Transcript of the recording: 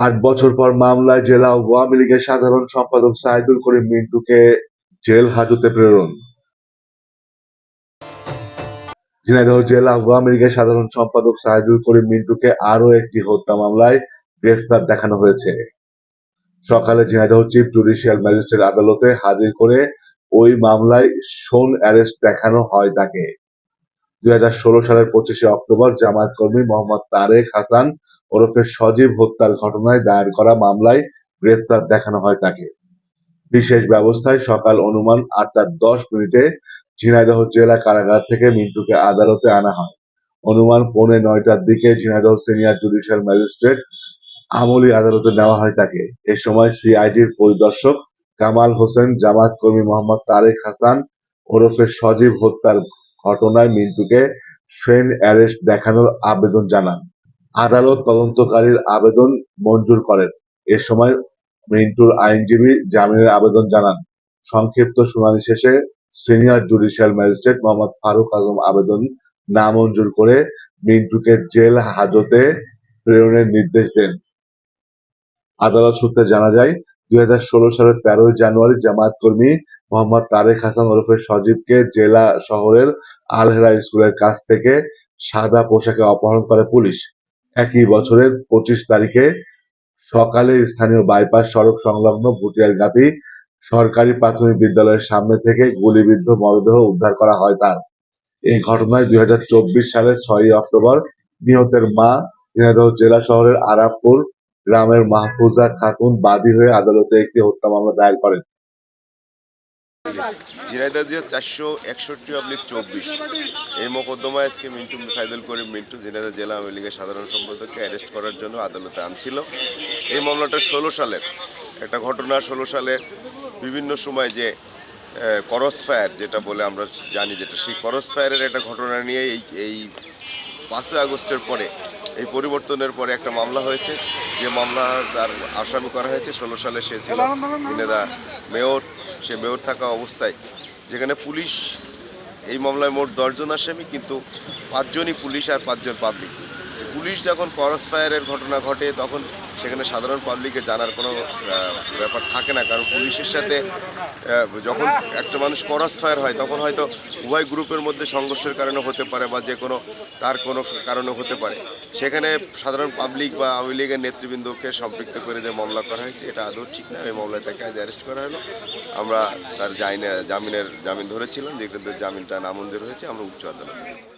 আট বছর পর মামলায় জেলা আওয়ামী লীগের সাধারণ সম্পাদক সাইদুল করিম মিন্টুকে জেল হাজতে প্রেরণ। ঝিনাইদহ জেলা আওয়ামী লীগের সাধারণ সম্পাদক সাইদুল করিম মিন্টুকে আরও একটি হত্যা মামলায় গ্রেফতার দেখানো হয়েছে। সকালে ঝিনাইদহ চিফ জুডিশিয়াল ম্যাজিস্ট্রেট আদালতে হাজির করে ওই মামলায় শোন অ্যারেস্ট দেখানো হয় তাকে। দুই হাজার ষোলো সালের পঁচিশে অক্টোবর জামায়াত কর্মী মোহাম্মদ তারেক হাসান ওরফে সজীব হত্যার ঘটনায় দায়ের করা মামলায় গ্রেফতার দেখানো হয় তাকে। বিশেষ ব্যবস্থায় সকাল অনুমান আটটা দশ মিনিটে ঝিনাইদহ জেলা কারাগার থেকে মিন্টুকে আদালতে আনা হয়। অনুমান পৌনে নয়টার দিকে ঝিনাইদহ সিনিয়র জুডিশিয়াল ম্যাজিস্ট্রেট আমলি আদালতে নেওয়া হয় তাকে। এ সময় সিআইডির পরিদর্শক কামাল হোসেন, জামাত কর্মী মোহাম্মদ তারেক হাসান, ওরফে সজীব হত্যার ঘটনায় মিন্টুকে ট্রেন অ্যারেস্ট দেখানোর আবেদন জানান। আদালত তদন্তকারীর আবেদন মঞ্জুর করেন। এ সময় মিন্টুর আইনজীবী জামিনের আবেদন জানান। সংক্ষিপ্ত শুনানি শেষে senior judicial magistrate Mohammad Faruk Azam আবেদন নামঞ্জুর করে মিন্টুকে জেল হাজতে প্রেরণের নির্দেশ দেন। আদালত সূত্রে জানা যায়, দুই হাজার ষোলো সালের তেরোই জানুয়ারি জামায়াত কর্মী মোহাম্মদ তারেক হাসান ওরফে সজীবকে জেলা শহরের আলহেরা স্কুলের কাছ থেকে সাদা পোশাকে অপহরণ করে পুলিশ। একই বছরের পঁচিশ তারিখে সকালে স্থানীয় বাইপাস সড়ক সংলগ্ন ভুটিয়ার গাতি সরকারি প্রাথমিক বিদ্যালয়ের সামনে থেকে গুলিবিদ্ধ মরদেহ উদ্ধার করা হয় তার। এই ঘটনায় দুই হাজার চব্বিশ সালের ছয়ই অক্টোবর নিহতের মা ঝিনাইদহ জেলা শহরের আরামপুর গ্রামের মাহফুজা খাতুন বাদী হয়ে আদালতে একটি হত্যা মামলা দায়ের করেন। ঝিনাইদহ দিয়ে চারশো একষট্টি অব্লিক চব্বিশ। এই মোকদ্দমায় আজকে মিন্টু সাইদুল করিম মিন্টু ঝিনাইদহ জেলা আওয়ামী লীগের সাধারণ সম্পাদককে অ্যারেস্ট করার জন্য আদালতে আনছিল। এই মামলাটা ষোলো সালের একটা ঘটনা ষোলো সালে বিভিন্ন সময় যে করস ফায়ার যেটা বলে আমরা জানি যেটা, সেই করস ফায়ারের একটা ঘটনা নিয়ে এই এই পাঁচই আগস্টের পরে, এই পরিবর্তনের পরে একটা মামলা হয়েছে। যে মামলা তার আসামি করা হয়েছে, ষোলো সালে সে ছিল ইনেদা মেয়র। সে মেয়র থাকা অবস্থায় যেখানে পুলিশ, এই মামলায় মোট দশজন আসামি, কিন্তু পাঁচজনই পুলিশ আর পাঁচজন পাবলিক পুলিশ যখন ক্রস ফায়ারের ঘটনা ঘটে, তখন সেখানে সাধারণ পাবলিকের জানার কোনো ব্যাপার থাকে না। কারণ পুলিশের সাথে যখন একটা মানুষ করস ফায়ার হয়, তখন হয়তো উভয় গ্রুপের মধ্যে সংঘর্ষের কারণে হতে পারে বা যে কোনো, তার কোনো কারণে হতে পারে। সেখানে সাধারণ পাবলিক বা আওয়ামী লীগের নেতৃবৃন্দকে সম্পৃক্ত করে যে মামলা করা হয়েছে, এটা আদৌ ঠিক না। এই মামলাটাকে আজ অ্যারেস্ট করা হলো। আমরা তার জামিনে জামিনের, জামিন ধরেছিলাম। যে কিন্তু জামিনটা নামঞ্জুর হয়েছে। আমরা উচ্চ আদালতে